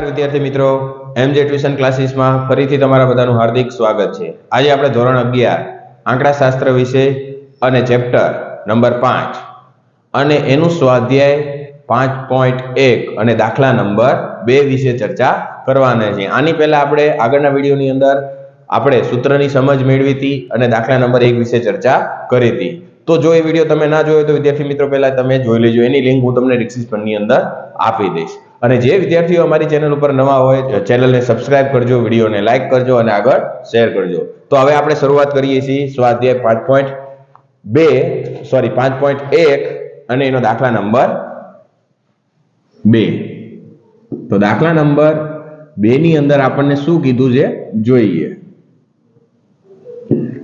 નમસ્કાર વિદ્યાર્થી મિત્રો. એમ જે ટ્યુશન ક્લાસીસમાં ફરીથી તમારા બધાનું હાર્દિક સ્વાગત છે. આજે આપણે ધોરણ અગિયાર, આંકડાશાસ્ત્ર વિશે અને ચેપ્ટર નંબર પાંચ અને એનું સ્વાધ્યાય પાંચ પોઈન્ટ એક અને દાખલા નંબર બે વિશે ચર્ચા કરવાના છે. આની પહેલા આપણે આગળના વિડીયોની અંદર આપણે સૂત્રની સમજ મેળવી હતી અને દાખલા નંબર એક વિશે ચર્ચા કરી હતી. તો જો એ વીડિયો તમે ના જોયો તો વિદ્યાર્થી મિત્રો પહેલાં તમે જોઈ લેજો. એની લિંક હું તમને ડિસ્ક્રિપ્શનની અંદર આપી દઈશ. અને જે વિદ્યાર્થીઓ અમારી ચેનલ ઉપર નવા હોય ચેનલને સબસ્ક્રાઇબ કરજો, વિડીયોને લાઇક કરજો અને આગળ શેર કરજો. તો હવે આપણે શરૂઆત કરીએ છીએ સ્વાધ્યાય પાંચ પોઈન્ટ બે સોરી પાંચ પોઈન્ટ એક અને એનો દાખલા નંબર બે. તો દાખલા નંબર બે ની અંદર આપણને શું કીધું છે? જોઈએ.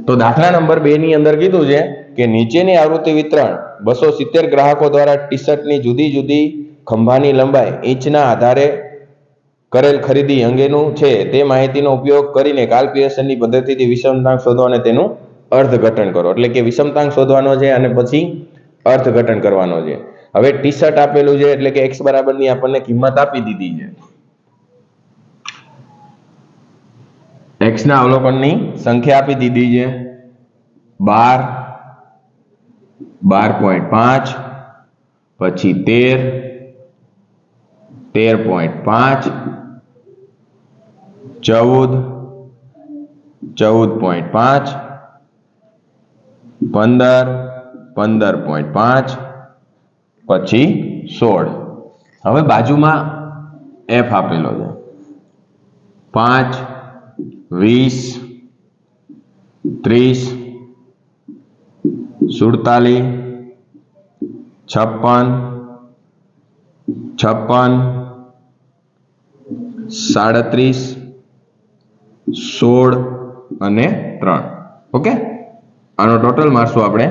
તો દાખલા નંબર બે ની અંદર કીધું છે કે નીચેની આવૃત્તિ વિતરણ બસો સિત્તેર ગ્રાહકો દ્વારા ટી શર્ટની જુદી જુદી ખંભાની લંબાઈ ઇંચના આધારે કરેલ ખરીદી અંગેનું છે. તે માહિતીનો ઉપયોગ કરીને કાલ્ક્યુલેશનની પદ્ધતિથી વિષમતાંક શોધો અને તેનું અર્થઘટન કરો. એટલે કે વિષમતાંક શોધવાનો છે અને પછી અર્થઘટન કરવાનો છે. હવે ટી શર્ટ આપેલું છે એટલે કે એક્સ બરાબરની આપણને કિંમત આપી દીધી છે. એક્સના અવલોકનની સંખ્યા આપી દીધી છે. બાર બાર પોઈન્ટ પાંચ, પછી તેર તેર પોઈન્ટ પાંચ, ચૌદ ચૌદ પોઈન્ટ પાંચ, પંદર પંદર પોઈન્ટ પાંચ, પછી સોળ. હવે બાજુમાં એફ આપેલો છે. પાંચ, વીસ, ત્રીસ, સુડતાલીસ, છપ્પન છપ્પન સાડત્રીસ સોળ અને ત્રણ. ઓકે? આનો ટોટલ મારશું આપણે.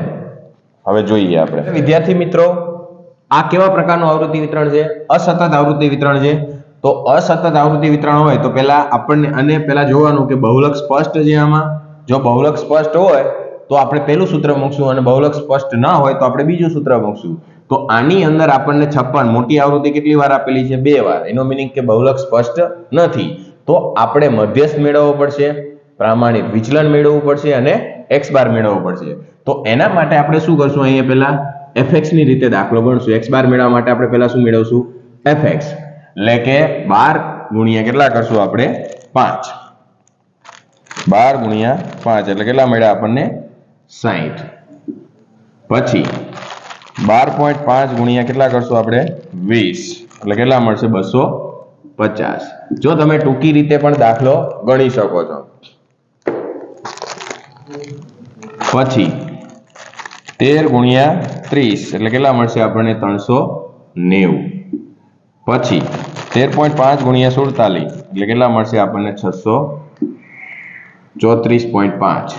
હવે જોઈએ આપણે. વિદ્યાર્થી મિત્રો આ કેવા પ્રકારનું આવૃત્તિ વિતરણ છે? અસતત આવૃત્તિ વિતરણ છે. તો અસતત આવૃત્તિ વિતરણ હોય તો પહેલા આપણને અને પહેલા જોવાનું કે બહુલક સ્પષ્ટ છે આમાં. જો બહુલક સ્પષ્ટ હોય તો આપણે પહેલું સૂત્ર મૂકશું અને બહુલક સ્પષ્ટ ના હોય તો આપણે બીજું સૂત્ર મૂકશું. તો આની અંદર આપણને છપ્પન, મોટી આવૃત્તિ કેટલી વાર આપેલી છે? બે વાર. એનો મિનિંગ કે બહુલક સ્પષ્ટ નથી. તો આપણે મધ્યસ્થ મેળવવો પડશે, પ્રામાણિક વિચલન મેળવવું પડશે અને એક્સ બાર મેળવવો પડશે. તો એના માટે આપણે શું કરશું અહીંયા પહેલા? fx ની રીતે દાખલો ગણશું. x બાર મેળવવા માટે આપણે પહેલા શું મેળવશું? fx. એટલે કે બાર ગુણ્યા કેટલા કરશું આપણે? પાંચ. બાર ગુણ્યા પાંચ. એટલે કેટલા મળ્યા આપણને? સાહીઠ પછી બાર પોઈન્ટ પાંચ ગુણ્યા કેટલા કરશું આપણે? વીસ. એટલે કેટલા મળશે? બસો પચાસ. જો તમે ટૂંકી રીતે પણ દાખલો ગણી શકો છો. પછી તેર ગુણ્યા ત્રીસ. એટલે કેટલા મળશે આપણને? ત્રણસો નેવું. પછી તેર પોઈન્ટ પાંચ ગુણ્યા સુડતાલીસ. એટલે કેટલા મળશે આપણને? છસો ચોત્રીસ પોઈન્ટ પાંચ.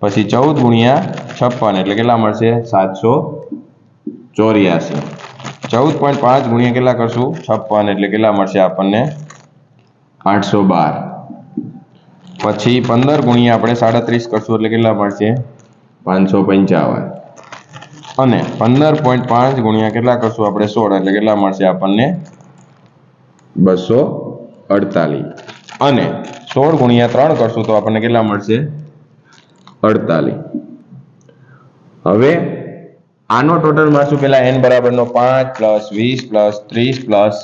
પછી ચૌદ ગુણ્યા છપ્પન. એટલે કેટલા મળશે? સાતસો ચોર્યાસી. ચૌદ પોઈન્ટ પાંચ ગુણ્યા કેટલા કરશું? છપ્પન. એટલે કેટલા મળશે આપણને? આઠસો બાર. પછી પંદર ગુણ્યા આપણે સાડત્રીસ કરશું એટલે કેટલા મળશે? પાંચસો પંચાવન. અને પંદર પોઈન્ટ પાંચ ગુણ્યા કેટલા કરશું આપણે? સોળ. એટલે કેટલા મળશે આપણને? બસો અડતાલીસ. અને સોળ ગુણ્યા ત્રણ કરશું તો આપણને કેટલા મળશે? અડતાલીસ. હવે આનો ટોટલ મારશું પેલા એન બરાબરનો પાંચ પ્લસ વીસ પ્લસ ત્રીસ પ્લસ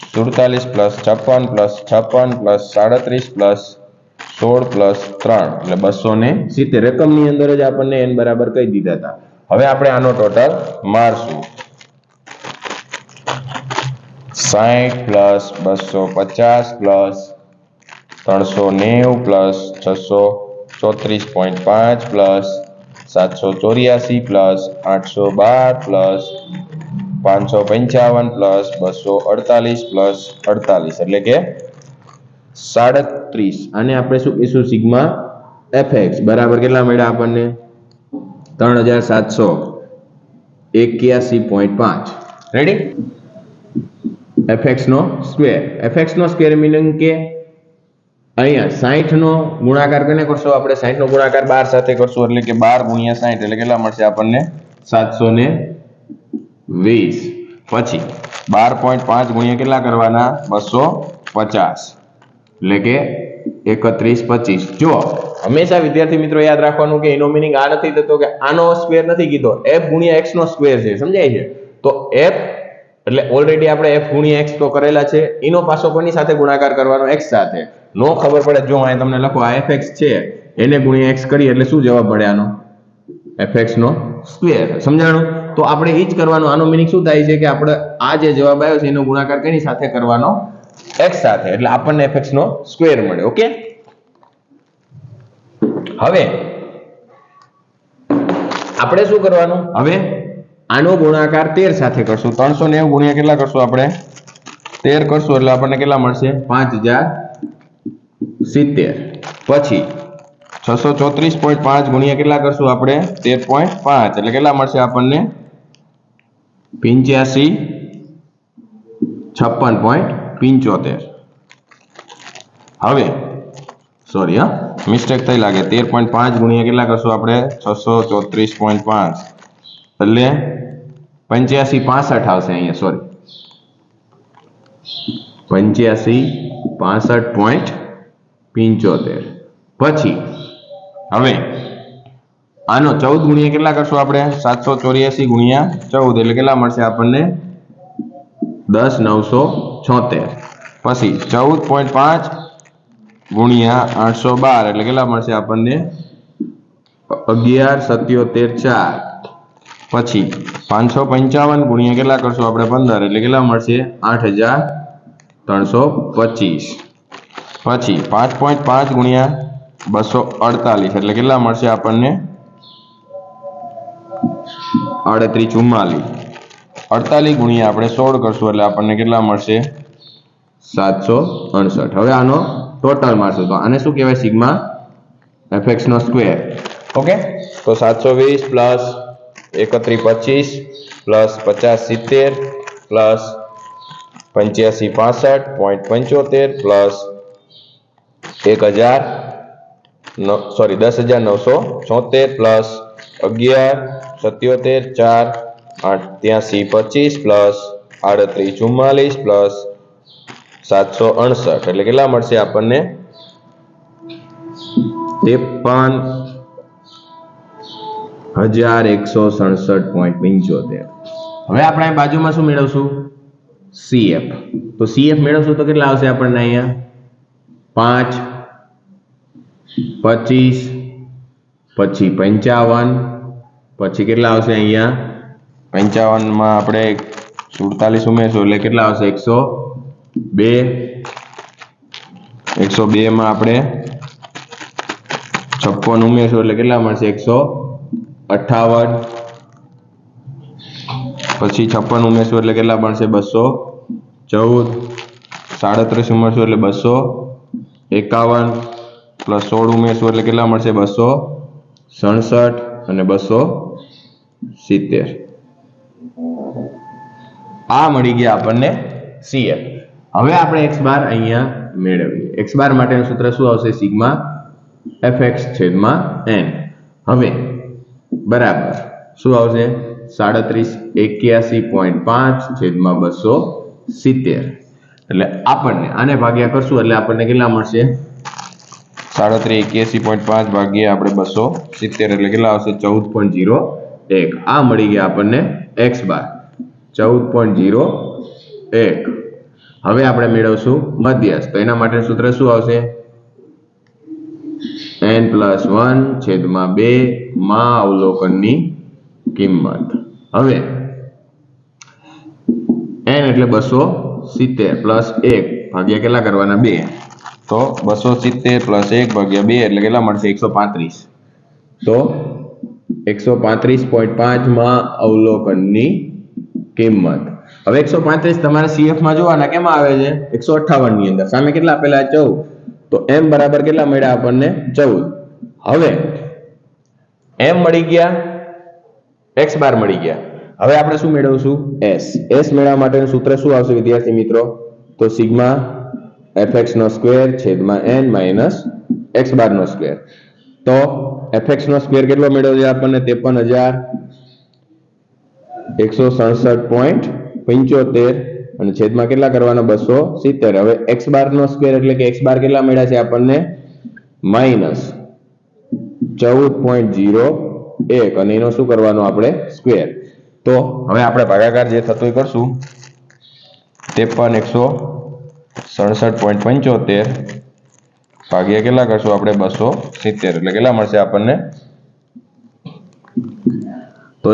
સુડતાલીસ પ્લસ છપ્પન પ્લસ છપ્પન પ્લસ સાડત્રીસ પ્લસ સોળ પ્લસ ત્રણ. એટલે બસો ને સિત્તેર. રકમની અંદર જ આપણને એન બરાબર કહી દીધા હતા. હવે આપણે આનો ટોટલ મારશું. સાઠ પ્લસ બસો પચાસ પ્લસ ત્રણસો નેવું પ્લસ છસો ચોત્રીસ પોઈન્ટ પાંચ પ્લસ સાતસો ચોર્યાસી પ્લસ આઠસો બાર પ્લસ પાંચસો પંચાવન પ્લસ બસો અડતાલીસ પ્લસ અડતાલીસ. એટલે કે સાડત્રીસ. અને આપણે શું કહીશું? સિગ્મા એફએક્સ બરાબર કેટલા મળ્યા આપણને? ત્રણ હજાર સાતસો. એક્યાસી પોઈન્ટ પાંચ. રેડી એફએક્સ નો સ્ક્વેર. એફએક્સ નો સ્ક્વેર મિનિંગ કે? અહીંયા સાહીઠ નો ગુણાકાર કોને કરશો? આપણે સાહીઠ નો ગુણાકાર બાર સાથે કરશું એટલે કે બાર ગુણ્યા સાહીઠ એટલે કેટલા મળશે આપણને? સાતસો ને વીસ. પછી બાર પોઈન્ટ પાંચ ગુણ્યા કેટલા કરવાના? બસો પચાસ. એટલે કે એકત્રીસ પચીસ. જો હંમેશા વિદ્યાર્થી મિત્રો યાદ રાખવાનું કે એનો મિનિંગ આ નથી થતો કે આનો સ્ક્વેર નથી કીધો. એફ ગુણ્યા એક્સ નો સ્ક્વેર છે, સમજાય છે? તો એફ એટલે ઓલરેડી આપણે એફ ગુણ્યા એક્સ તો કરેલા છે. એનો પાછો કોની સાથે ગુણાકાર કરવાનો? એક્સ સાથે. નો ખબર પડે જો અહીં તમને લખો આ એફ એક્સ છે, એને ગુણ્યા એક્સ કરીએ એટલે શું જવાબ મળે આનો? એફ નો સ્ક્વેર સમજાણું? તો આપણે એ જ કરવાનું. આનો મિનિંગ શું થાય છે કે આપણે આ જે જવાબ આવ્યો છે એનો ગુણાકાર કેની સાથે કરવાનો? એક્સ સાથે. એટલે આપણને એફ નો સ્ક્વેર મળે. ઓકે હવે આપણે શું કરવાનું? હવે આનો ગુણાકાર તેર સાથે કરશું. ત્રણસો નેવું ગુણ્યા કેટલા કરશું આપણે? તેર કરશું એટલે આપણને કેટલા મળશે? પાંચ હજાર સિત્તેર. પછી છસો ચોત્રીસ પોઈન્ટ પાંચ ગુણ્યા કેટલા કરશું આપણે? તેર પોઈન્ટ પાંચ. એટલે કેટલા મળશે આપણને? પિંચ્યાસી છપ્પન પોઈન્ટ પિંચોતેર. હવે સોરી હા. મિસ્ટેક થઈ લાગે. તેર પોઈન્ટ પાંચ ગુણ્યા કેટલા કરશું આપણે? છસો ચોત્રીસ પોઈન્ટ પાંચ. એટલે પંચ્યાસી પાસઠ આવશે અહીંયા સોરી પંચ્યાસી પાસઠ પોઈન્ટ પિંચોતેર. પછી, હવે, આનો ચૌદ ગુણ્યા કેટલા કરશું આપણે? સાતસો ચોર્યાસી ગુણ્યા ચૌદ, એટલે કેટલા મળશે આપણને? દસ નવસો છોતેર. પછી, ચૌદ પોઈન્ટ પાંચ ગુણ્યા આઠસો બાર, એટલે કેટલા મળશે આપણને? અગિયાર સત્યોતેર ચાર. પછી પાંચસો પંચાવન ગુણ્યા કેટલા કરશું આપણે પંદર? એટલે કેટલા મળશે? આઠ હજાર ત્રણસો પચીસ. પછી પાંચ પોઈન્ટ પાંચ ગુણ્યા બસો અડતાલીસ. એટલે કેટલા મળશે આપણને? અડત્રીસ ચુમ્માલીસ. અડતાલીસ ગુણ્યા આપણે સોળ કરશું એટલે આપણને કેટલા મળશે? સાતસો અડસઠ. હવે આનો ટોટલ મારશું તો આને શું કહેવાય? સિગ્મા એફેક્સનો સ્ક્વેર. ઓકે? તો સાતસો વીસ પ્લસ એકત્રીસ, પચીસ, પ્લસ પચાસ સિત્તેર, પ્લસ પંચ્યાસી, પાસઠ, પોઈન્ટ પંચોતેર, પ્લસ એક હજાર સોરી, દસ હજાર નવસો છોતેર પ્લસ અગિયાર, સત્યોતેર, ચાર, આઠ, ત્યાંસી, પચીસ, પ્લસ આડત્રીસ, ચુમ્માલીસ, પ્લસ સાતસો અડસઠ. એટલે કેટલા મળશે આપણને? ત્રેપન હજાર એકસો સડસઠ પોઈન્ટ પંચોતેર. હવે આપણે બાજુમાં શું મેળવશું? સીએફ તો સીએફ મેળવશું તો કેટલા આવશે આપણને અહીંયા? પાંચ, પચીસ, પછી પંચાવન, પછી કેટલા આવશે અહીંયા? પંચાવનમાં આપણે સુડતાલીસ ઉમેરશું એટલે કેટલા આવશે? એકસો બે. એકસો બેમાં આપણે છપ્પન ઉમેરશું એટલે કેટલા મળશે? એકસો અઠાવન. પછી છપ્પન ઉમેરશું એટલે કેટલા મળશે બસો. ચૌદ. સાડત્રીસ ઉમેરશું એટલે બસો. એકાવન પ્લસ સોળ ઉમેરશું એટલે કેટલા મળશે? બસો. સડસઠ અને બસો સિત્તેર. આ મળી ગયા આપણને સીએફ હવે આપણે એક્સ બાર અહીંયા મેળવીએ. એક્સ બાર માટેનું સૂત્ર શું આવશે? સિગ્મા એફ એક્સ છેદમાં એન. હવે બરાબર. શું આવશે? સાડત્રીસ એક્યાસી પોઈન્ટ પાંચ છેદમાં બસો સિત્તેર. એટલે આપણને આને ભાગ્યા કરશું એટલે આપણને કેટલા મળશે? સાડત્રીસ એક્યાસી પોઈન્ટ પાંચ ભાગ્યા આપણે બસો સિત્તેર એટલે કેટલા આવશે? ચૌદ પોઈન્ટ જીરો એક. આ મળી ગયા આપણને એક્સ બાર. ચૌદ પોઈન્ટ જીરો એક. હવે આપણે મેળવશું મધ્યસ્થ. તો એના માટે સૂત્ર શું આવશે? N પ્લસ વન છેદમાં બે માં અવલોકનની કિંમત. હવે, n એટલે બસો સિત્તેર પ્લસ એક ભાગ્યા કેટલા કરવાના? બે. તો બસો સિત્તેર પ્લસ એક ભાગ્યા બે એટલે કેટલા મળશે? એકસો પાંત્રીસ. તો એકસો પાંત્રીસ પોઈન્ટ પાંચમાં અવલોકનની કિંમત. હવે એકસો પાંત્રીસ તમારે સીએફમાં જોવાના કેમાં આવે છે? એકસો અઠ્ઠાવનની અંદર. સામે કેટલા આપેલા? ચૌદ. તો m બરાબર કેટલા મળ્યા આપણને ચૌદ. હવે m મળી ગયા, x બાર મળી ગયા. હવે આપણે શું મેળવશું? s. s મેળવવા માટેનું સૂત્ર શું આવશે, વિદ્યાર્થી મિત્રો? તો સિગ્મા fx નો સ્ક્વેર છેદમાં n માઇનસ x બાર નો સ્ક્વેર. તો fx નો સ્ક્વેર કેટલો મેળવ્યો આપણને? ત્રેપન હજાર એકસો સડસઠ પોઈન્ટ પંચોતેર અને છેદમાં કેટલા કરવાના? બસો સિત્તેર. હવે એક્સ બાર નો સ્ક્વેર એટલે કે એક્સ બાર કેટલા મળ્યા છે આપણને? માઇનસ ચૌદ પોઈન્ટ જીરો એક. અને એનો શું કરવાનો આપણે? સ્ક્વેર. તો હવે આપણે ભાગાકાર જે થતો કરશું, ત્રેપન એકસો સડસઠ પોઈન્ટ પંચોતેર ભાગ્યા કેટલા કરશું આપણે? બસો સિત્તેર. એટલે કેટલા મળશે આપણને? તો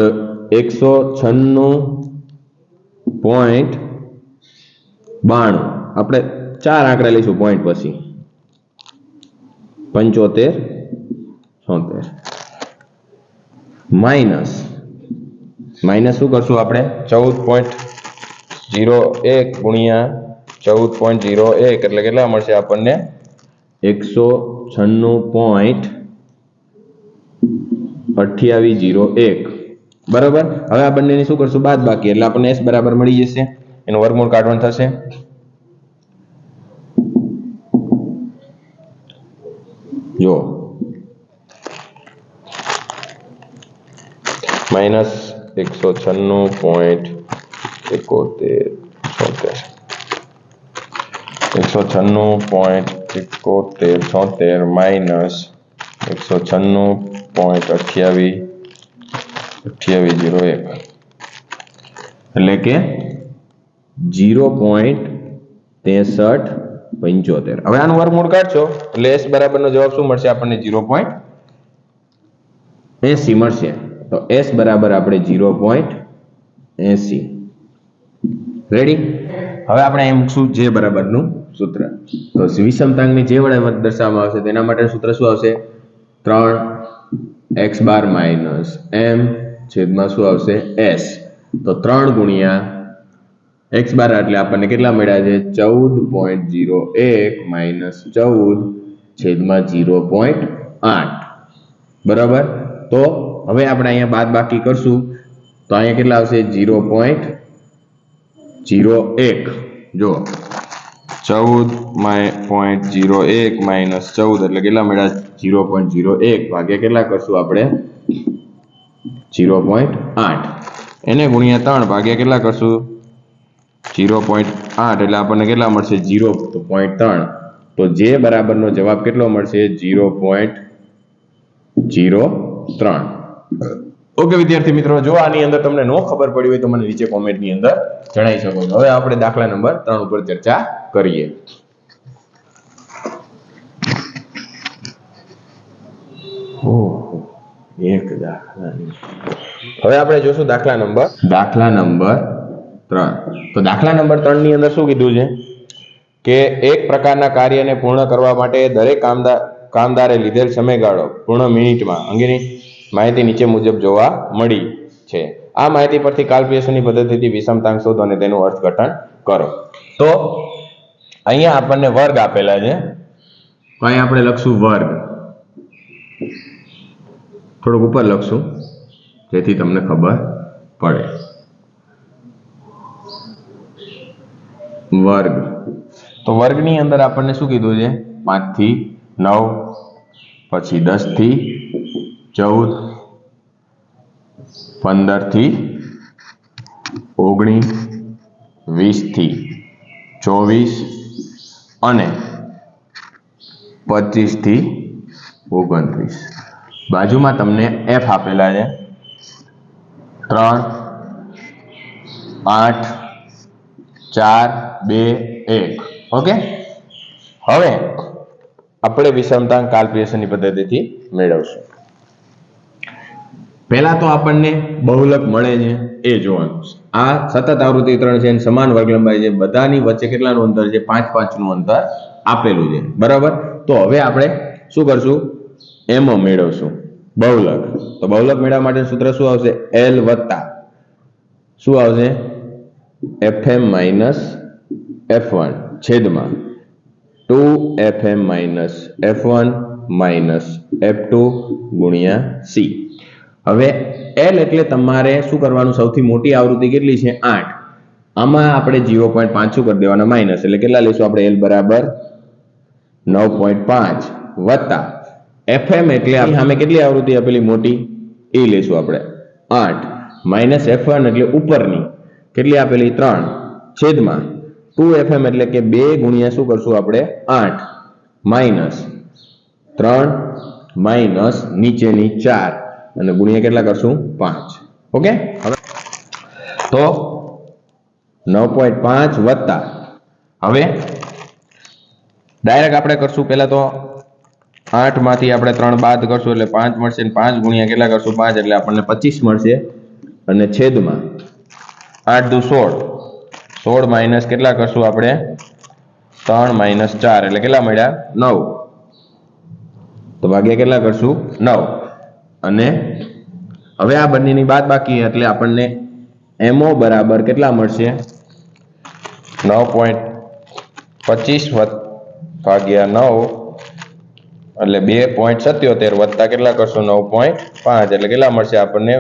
એકસો છન્નું પોઈન્ટ બાણું. આપણે ચાર આંકડા લઈશું પોઈન્ટ પછી. પંચોતેર, છોતેર. માઇનસ માઇનસ શું કરશું આપણે? ચૌદ પોઈન્ટ ઝીરો એક ગુણ્યા ચૌદ પોઈન્ટ ઝીરો એક. એટલે કેટલા મળશે આપણને? એકસો છન્નું પોઈન્ટ અઠ્યાવીસ જીરો એક. બરાબર? હવે આ બંનેની શું કરશું? બાદ બાકી. એટલે આપણને એસ બરાબર મળી જશે. એનું વર્ગમૂળ કાઢવાનું થશે. જો. માઇનસ એકસો છન્નું પોઈન્ટ એકોતેર. છોતેર. એકસો છન્નું પોઈન્ટ એકોતેર, છોતેર માઇનસ એકસો છન્નું પોઈન્ટ અઠ્યાવીસ અઠ્યાવીસ જીરો એક. એટલે કે જીરો પોઈન્ટ ત્રેસઠ પંચોતેર. હવે આનું વર્ગમૂળ કાઢશો, એટલે એસ બરાબરનો જવાબ શું મળશે આપણને? જીરો પોઈન્ટ એસી મળશે. તો એસ બરાબર આપણે જીરો પોઈન્ટ એસી. રેડી હવે આપણે એમ શું, જે બરાબરનું સૂત્ર. તો વિષમતાંગની જે વડે દર્શાવવામાં આવશે તેના માટે સૂત્ર શું આવશે? ત્રણ એક્સ બાર માઇનસ એમ છેદમાં શું આવશે? એસ. તો ત્રણ ગુણ્યા એક્સ બાર એટલે આપણને કેટલા મળ્યા છે? ચૌદ પોઈન્ટ જીરો એક માઇનસ ચૌદ છેદમાં જીરો પોઈન્ટ આઠ. બરાબર? તો હવે આપણે અહીંયા બાદ બાકી કરશું. તો અહીંયા કેટલા આવશે? જીરો પોઈન્ટ જીરો એક. જો ચૌદ પોઈન્ટ જીરો એક માઇનસ ચૌદ એટલે કેટલા મળ્યા? જીરો પોઈન્ટ જીરો એક. ભાગ્યા કેટલા કરશું આપણે? જીરો પોઈન્ટ આઠ. એને ગુણ્યા ત્રણ. ભાગ્યા કેટલા કરશું? જીરો પોઈન્ટ આઠ એટલે આપણને કેટલા મળશે? જીરો પોઈન્ટ ત્રણ. તો જે બરાબરનો જવાબ કેટલો મળશે? જીરો પોઈન્ટ જીરો ત્રણ. ઓકે વિદ્યાર્થી મિત્રો જો આની અંદર તમને નો ખબર પડી હોય તો મને નીચે કોમેન્ટની અંદર જણાવી શકો છો. હવે આપણે દાખલા નંબર ત્રણ ઉપર ચર્ચા કરીએ. ઓહો એક દાખલા હવે આપણે જોશું દાખલા નંબર દાખલા નંબર ત્રણ. તો દાખલા નંબર ત્રણની અંદર શું કીધું છે? કે એક પ્રકારના કાર્યને પૂર્ણ કરવા માટે દરેક કામદાર લીધેલ સમયગાળો પૂર્ણ મિનિટમાં, અંગેની માહિતી નીચે મુજબ જોવા મળી છે. આ માહિતી પરથી કાલ્પનિકની પદ્ધતિથી વિષમતાંક શોધો અને તેનું અર્થઘટન કરો. તો અહીંયા આપણને વર્ગ આપેલા છે. અહીંયા આપણે લખશું વર્ગ. થોડુંક ઉપર લખશું, જેથી તમને ખબર પડે. વર્ગ. તો વર્ગની અંદર આપણને શું કીધું છે? પાંચથી નવ, પછી દસથી ચૌદ પંદરથી ઓગણીસ વીસથી ચોવીસ અને પચીસથી ઓગણત્રીસ. બાજુમાં તમને એફ આપેલા છે. ત્રણ, આઠ ચાર, બે, એક. ઓકે હવે આપણે વિષમતાંક કાલ્પનિકની પદ્ધતિથી મેળવશું. પહેલા તો આપણને બહુલક મળે છે એ જોવાનું. છે આ સતત આવૃત્તિ ત્રણ છે સમાન વર્ગ લંબાઈ છે. બધાની વચ્ચે કેટલાનું અંતર છે? પાંચ પાંચનું અંતર આપેલું છે. બરાબર? તો હવે આપણે શું કરશું? એમ મેળવશું. બહુલક. તો બહુલક મેળવવા માટે સૂત્ર શું આવશે? એલ વત્તા. શું આવશે? F M minus F one છેદમાં two F M minus F one minus F two ગુણ્યા સી હવે એલ એટલે તમારે શું કરવાનું? સૌથી મોટી આવૃત્તિ કેટલી છે? આઠ. આમાં આપણે જીરો પોઈન્ટ પાંચ કરી દેવાના? માઇનસ એટલે કેટલા લઈશું આપણે? એલ બરાબર નવ પોઈન્ટ પાંચ વત્તા એફએમ એટલે આપણી સામે કેટલી આવૃત્તિ આપેલી? મોટી. એ લઈશું આપણે. આઠ. માઇનસ એફ વન એટલે ઉપરની. કેટલી આપેલી? ત્રણ. છેદમાં ટુ એફએમ એટલે કે બે ગુણ્યા શું કરશું આપણે? આઠ. માઇનસ ત્રણ માઇનસ નીચેની ચાર. અને ગુણ્યા કેટલા કરશું? પાંચ. ઓકે? હવે તો નવ પોઈન્ટ પાંચ વત્તા. હવે ડાયરેક્ટ આપણે કરશું પહેલાં તો આઠમાંથી આપણે ત્રણ બાદ કરશું એટલે પાંચ મળશે પાંચ ગુણ્યા કેટલા કરશું? પાંચ એટલે આપણને પચીસ મળશે. અને છેદમાં આઠ દુ સોળ. સોળ માઇનસ કેટલા કરશું આપણે? ત્રણ માઇનસ ચાર. એટલે કેટલા મળ્યા? નવ. તો ભાગ્યા કેટલા કરશું? નવ. અને હવે આ બંનેની બાદ બાકી એટલે આપણને એમઓ બરાબર કેટલા મળશે? નવ પોઈન્ટ પચીસ ભાગ્યા નવ, એટલે બે પોઈન્ટ સત્યોતેર વત્તા કેટલા કરશું? નવ પોઈન્ટ પાંચ. એટલે કેટલા મળશે આપણને?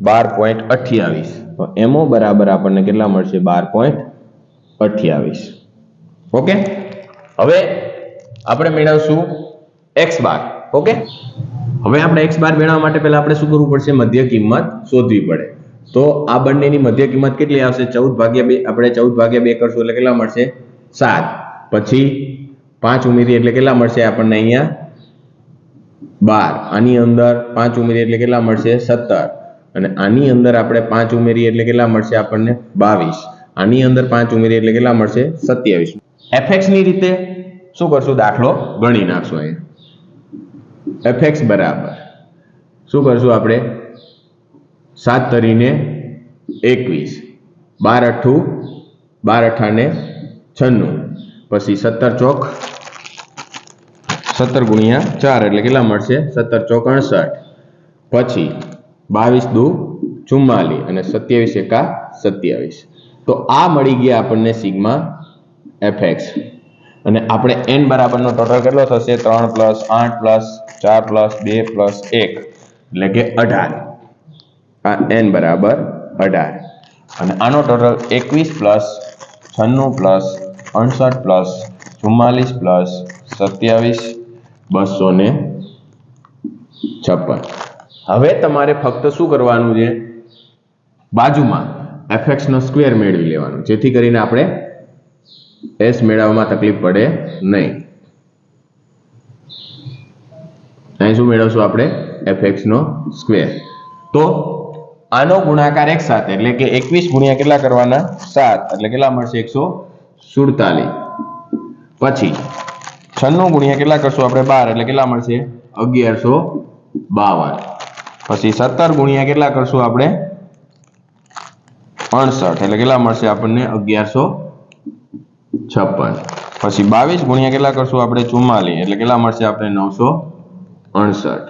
બાર પોઈન્ટ અઠ્યાવીસ. તો એમઓ બરાબર આપણને કેટલા મળશે? બાર પોઈન્ટ અઠ્યાવીસ. ઓકે? હવે આપણે મેળવશું એક્સ બાર. ઓકે? હવે આપણે એક્સ બાર મેળવવા માટે પહેલા આપણે શું કરવું પડશે? મધ્ય કિંમત શોધવી પડે. તો આ બંનેની મધ્ય કિંમત કેટલી આવશે? ચૌદ ભાગ્યા બે, આપણે ચૌદ ભાગ્યા બે કરશું એટલે કેટલા મળશે? સાત. પછી પાંચ ઉમેરી એટલે કેટલા મળશે આપણને અહીંયા? બાર. આની અંદર પાંચ ઉમેરી એટલે કેટલા મળશે? સત્તર. અને આની અંદર આપણે પાંચ ઉમેરી એટલે કેટલા મળશે આપણને? બાવીસ. આની અંદર પાંચ ઉમેરી એટલે કેટલા મળશે? સત્યાવીસ. એફએક્સની રીતે શું કરશું? દાખલો ગણી નાખશું અહીંયા. એફએક્સ બરાબર. શું કરશું આપણે? સાત તરીને એકવીસ. બાર અઠ્ઠું, બાર અઠાને છન્નું. પછી સત્તર ચોક, સત્તર ગુણ્યા ચાર એટલે કેટલા મળશે? સત્તર ચોક અડસઠ. પછી બાવીસ દુ ચુમ્માલી અને સત્યાવીસ એકા સત્યાવીસ. તો આ મળી ગયા આપણને સિગ્મા એફએક્સ અને આપણે એન બરાબરનો ટોટલ કેટલો થશે? ત્રણ પ્લસ આઠ પ્લસ ચાર પ્લસ બે પ્લસ એક. એટલે કે અઢાર. આ એન બરાબર અઢાર. અને આનો ટોટલ એકવીસ પ્લસ છન્નું પ્લસ અડસઠ પ્લસ ચુમ્માલીસ પ્લસ સત્યાવીસ, બસો ને છપ્પન. હવે તમારે ફક્ત શું કરવાનું છે? બાજુમાં એફએક્સ નો સ્ક્વેર મેળવી લેવાનું, જેથી કરીને આપણે એસ મેળવવામાં તકલીફ પડે નહીં. અહીં શું મેળવશું આપણે? એફએક્સ નો સ્ક્વેર તો આનો ગુણાકાર એક સાથે, એટલે કે એકવીસ ગુણ્યા કેટલા કરવાના? સાત. એટલે કેટલા મળશે? એકસો સુડતાલીસ. પછી છન્નું ગુણ્યા કેટલા કરશું આપણે? બાર. એટલે કેટલા મળશે? અગિયારસો બાવન. પછી સત્તર ગુણ્યા કેટલા કરશું આપણે? અડસઠ. એટલે કેટલા મળશે આપણને? અગિયારસો છપ્પન. પછી બાવીસ ગુણ્યા કેટલા કરશું આપણે? ચુમ્માલીસ. એટલે કેટલા મળશે આપણે? નવસો અડસઠ.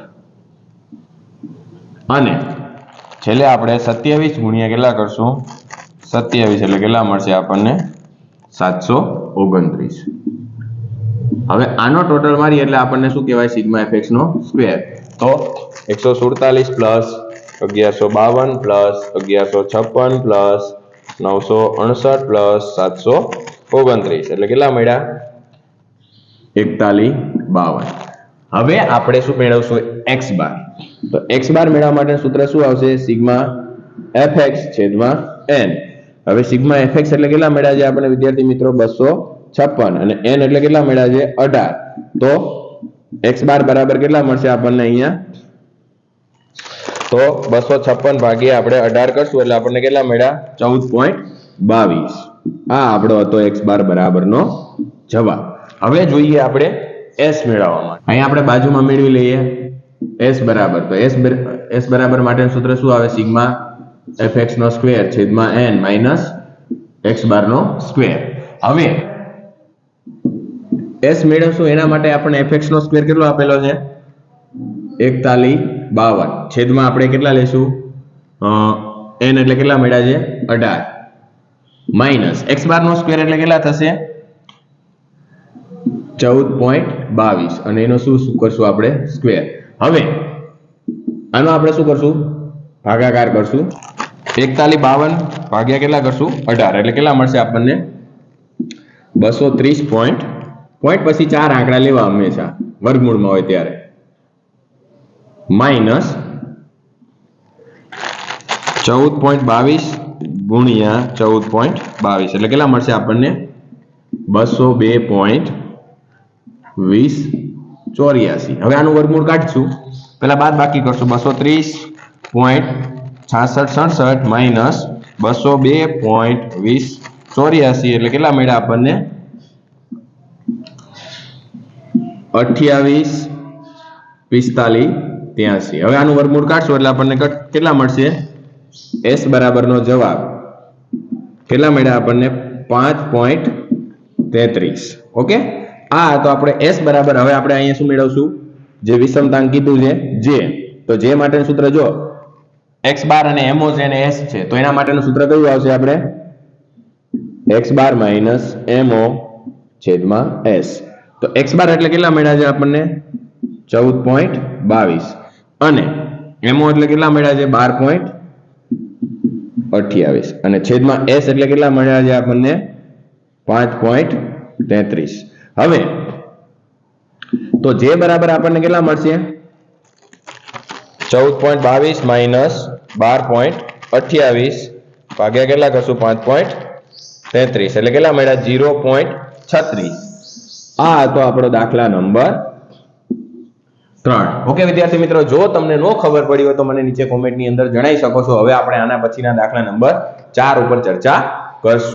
અને છેલ્લે આપણે સત્યાવીસ ગુણ્યા કેટલા કરશું? સત્યાવીસ. એટલે કેટલા મળશે આપણને? સાતસો ઓગણત્રીસ. હવે આનો ટોટલ મારી એટલે આપણને શું કહેવાય? સિગ્મા એફએક્સ નો સ્ક્વેર. તો એકસો સુડતાલીસ પ્લસ અગિયારસો બાવન પ્લસ અગિયારસો છપ્પન પ્લસ નવસો અડસઠ પ્લસ સાતસો ઓગણત્રીસ. એટલે કેટલા મળ્યા? એકતાલીસ બાવન. હવે આપણે શું મેળવશું? X bar. તો એક્સ બાર મેળવવા માટે સૂત્ર શું આવશે? સિગ્મા એફએક્સ છેદમાં એન. હવે સિગ્મા એફએક્સ એટલે કેટલા મળ્યા છે? આપણે વિદ્યાર્થી મિત્રો બસો છપ્પન. અને એન એટલે કેટલા મળ્યા છે? અઢાર. તો એક્સ બાર બરાબર કેટલા મળશે આપણને અહીંયા? તો બસો છપ્પન ભાગ્યા આપણે અઢાર કરશું એટલે આપણને કેટલા મળ્યા? ચૌદ પોઈન્ટ બાવીસ. આ આપણો હતો એક્સ બાર બરાબરનો જવાબ. હવે જોઈએ આપણે એસ મેળવવા માટે. અહીંયા આપણે બાજુમાં મેળવી લઈએ. એસ બરાબર. તો એસ એસ બરાબર માટેનું સૂત્ર શું આવે? સિગ્મા એફ એક્સ નો સ્ક્વેર છેદમાં એન માઇનસ એક્સ બાર નો સ્ક્વેર. હવે એસ મેળવશું, એના માટે આપણે એફ એક્સ નો સ્ક્વેર કેટલો આપેલો છે? એકતાલીસ બાવન. છેદમાં આપણે કેટલા લેશું એન એટલે કેટલા મળ્યા છે? અઢાર. માઇનસ એક્સ બાર નો સ્ક્વેર એટલે કેટલા થશે? ચૌદ પોઈન્ટ બાવીસ. અને એનો શું શું કરશું આપણે? સ્ક્વેર હવે, આનો આપણે શું કરશું? ભાગાકાર કરશું. એકતાલી બાવન ભાગ્યા કેટલા કરશું? અઢાર. એટલે કેટલા મળશે આપણને? બસો ત્રીસ પોઈન્ટ પોઈન્ટ પછી ચાર આંકડા લેવા હંમેશા, વર્ગમૂળમાં હોય ત્યારે. માઇનસ ચૌદ પોઈન્ટ બાવીસ ગુણ્યા ચૌદ પોઈન્ટ બાવીસ. એટલે કેટલા મળશે આપણને? બસો બે પોઈન્ટ વીસ ચોર્યાસી. હવે આનું વર્ગમૂળ કાઢશું. પેલા બાદ બાકી કરશું. બસો ત્રીસ પોઈન્ટ છાસઠ સડસઠ માઇનસ બસો બે પોઈન્ટ વીસ ચોર્યાસી. એટલે કેટલા મળ્યા આપણને? અઠ્યાવીસ, પિસ્તાલીસ, ત્યાંસી. હવે આનું વર્ગમૂળ કાઢશું એટલે આપણને કટ- કેટલા મળશે? એસ બરાબરનો જવાબ. કેટલા મળ્યા આપણને? પાંચ પોઈન્ટ તેત્રીસ. ઓકે? આ તો આપણે એસ બરાબર, હવે આપણે અહીંયા શું મેળવશું? જે વિષમતાંક કીધું છે, જે. તો જે માટેનું સૂત્ર જો, એક્સ બાર અને એમઓ છે અને એસ છે, તો એના માટેનું સૂત્ર કયું આવશે આપણે? એક્સ બાર માઇનસ એમઓ છેદમાં એસ. તો એક્સ બાર એટલે કેટલા મળ્યા છે આપણને? ચૌદ પોઈન્ટ બાવીસ. અને એમો એટલે કેટલા મળ્યા છે? બાર પોઈન્ટ અઠ્યાવીસ. અને છેદમાં એસ એટલે કેટલા મળ્યા છે આપણને? પાંચ પોઈન્ટ તેત્રીસ. હવે, તો જે બરાબર આપણને કેટલા મળશે? ચૌદ પોઈન્ટ બાવીસ માઇનસ બાર પોઈન્ટ અઠ્યાવીસ ભાગ્યા કેટલા કરશું? પાંચ પોઈન્ટ તેત્રીસ. એટલે કેટલા મળ્યા? જીરો પોઈન્ટ છત્રીસ. આ હતો આપણો દાખલા નંબર ત્રણ. ઓકે વિદ્યાર્થી મિત્રો, જો તમને નો ખબર પડી હોય તો મને નીચે કોમેન્ટની અંદર જણાવી શકો છો. હવે આપણે આના પછીના દાખલા નંબર ચાર ઉપર ચર્ચા કરશું.